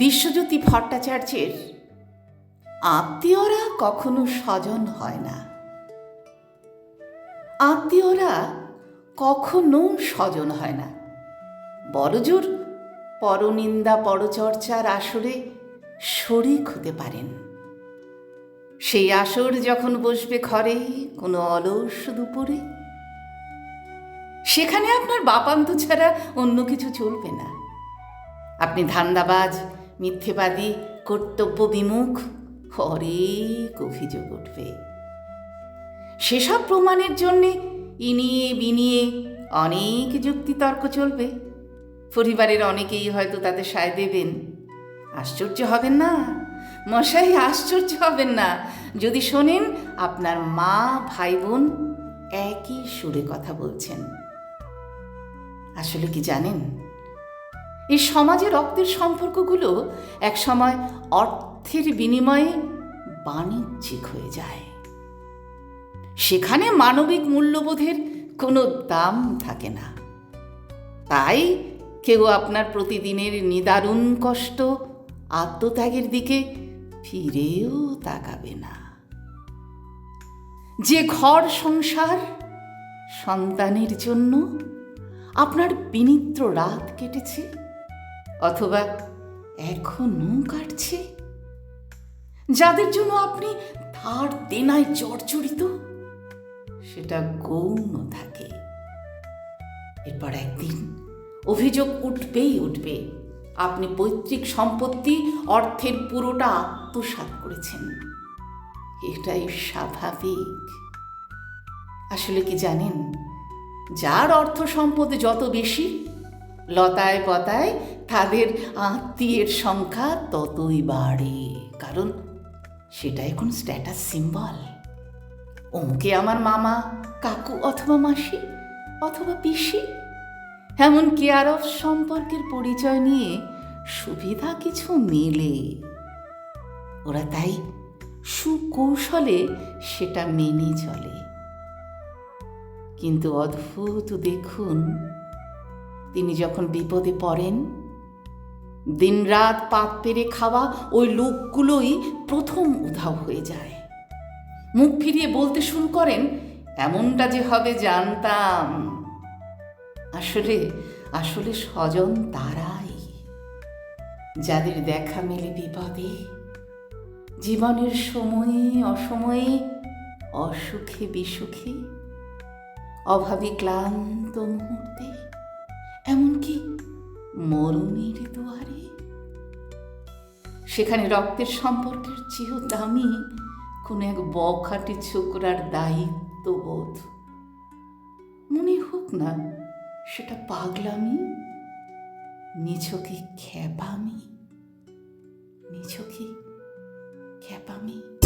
বিশ্বজ্যোতি ভট্টাচার্যের আত্মীয়রা কখনো স্বজন হয় না। আত্মীয়রা কখনো স্বজন হয় না। বড়জোর পরনিন্দা পরচর্চার আসরে শরিক হতে পারেন। সেই আসর যখন বসবে ঘরে কোনো অলস দুপুরে, সেখানে আপনার বাপান্ত ছাড়া অন্য কিছু চলবে না। আপনি ধান্দাবাজ মিথ্যেবাদী কর্তব্য বিমুখ অনেক অভিযোগ উঠবে। সেসব প্রমাণের জন্যে ইনিয়ে বিনিয়ে অনেক যুক্তিতর্ক চলবে। পরিবারের অনেকেই হয়তো তাতে সায় দেবেন। আশ্চর্য হবেন না? মশাই, আশ্চর্য হবেন না? যদি শোনেন, আপনার মা ভাই বোন একই সুরে কথা বলছেন। আসলে কি জানেন? এই সমাজে রক্তের সম্পর্কগুলো একসময় অর্থের বিনিময়ে বাণিজ্যিক হয়ে যায়। সেখানে মানবিক মূল্যবোধের কোনো দাম থাকে না। তাই কেউ আপনার প্রতিদিনের নিদারুণ কষ্ট আত্মত্যাগের দিকে ফিরেও তাকাবে না। যে ঘর সংসার সন্তানের জন্য আপনার বিনিদ্র রাত কেটেছে অথবা এখনও কাটছে? যাদের জন্য আপনি ধার দেনায় জর্জরিত, সেটা গৌণ থাকে। এরপর একদিন অভিযোগ উঠবেই উঠবে, আপনি পৈতৃক সম্পত্তি, অর্থের পুরোটা আত্মসাৎ করেছেন। এটাই স্বাভাবিক। আসলে কি জানেন, যার অর্থ সম্পদ যত বেশি লতায় পতায় তাদের আত্মীয়ের সংখ্যা ততই বাড়ে। কারণ সেটা এখন স্ট্যাটাস সিম্বল অমুকে আমার মামা, কাকু অথবা মাসি অথবা পিসি। এমন কেয়ার অফ সম্পর্কের পরিচয় নিয়ে সুবিধা কিছু মেলে। ওরা তাই সুকৌশলে সেটা মেনে চলে। কিন্তু অদ্ভুত দেখুন তিনি যখন বিপদে পড়েন, দিনরাত পাত পেরে খাওয়া ওই লোকগুলোই প্রথম উধাও হয়ে যায়। মুখ ফিরিয়ে বলতে শুরু করেন, এমনটা যে হবে জানতাম। আসলে আসলে স্বজন তারাই, যাদের দেখা মেলে বিপদে। জীবনের সময়ে অসময়ে, অসুখে বিসুখে, অভাবে ক্লান্ত মুহূর্তে এমনকি মরণের দুয়ারে। সেখানে রক্তের সম্পর্কের চেয়েও দামি কোনো এক বখাটে ছোকরার দায়িত্ববোধ। মনে হোক না, সেটা পাগলামি, নিছকে খ্যাপামি নিছকে খ্যাপামি।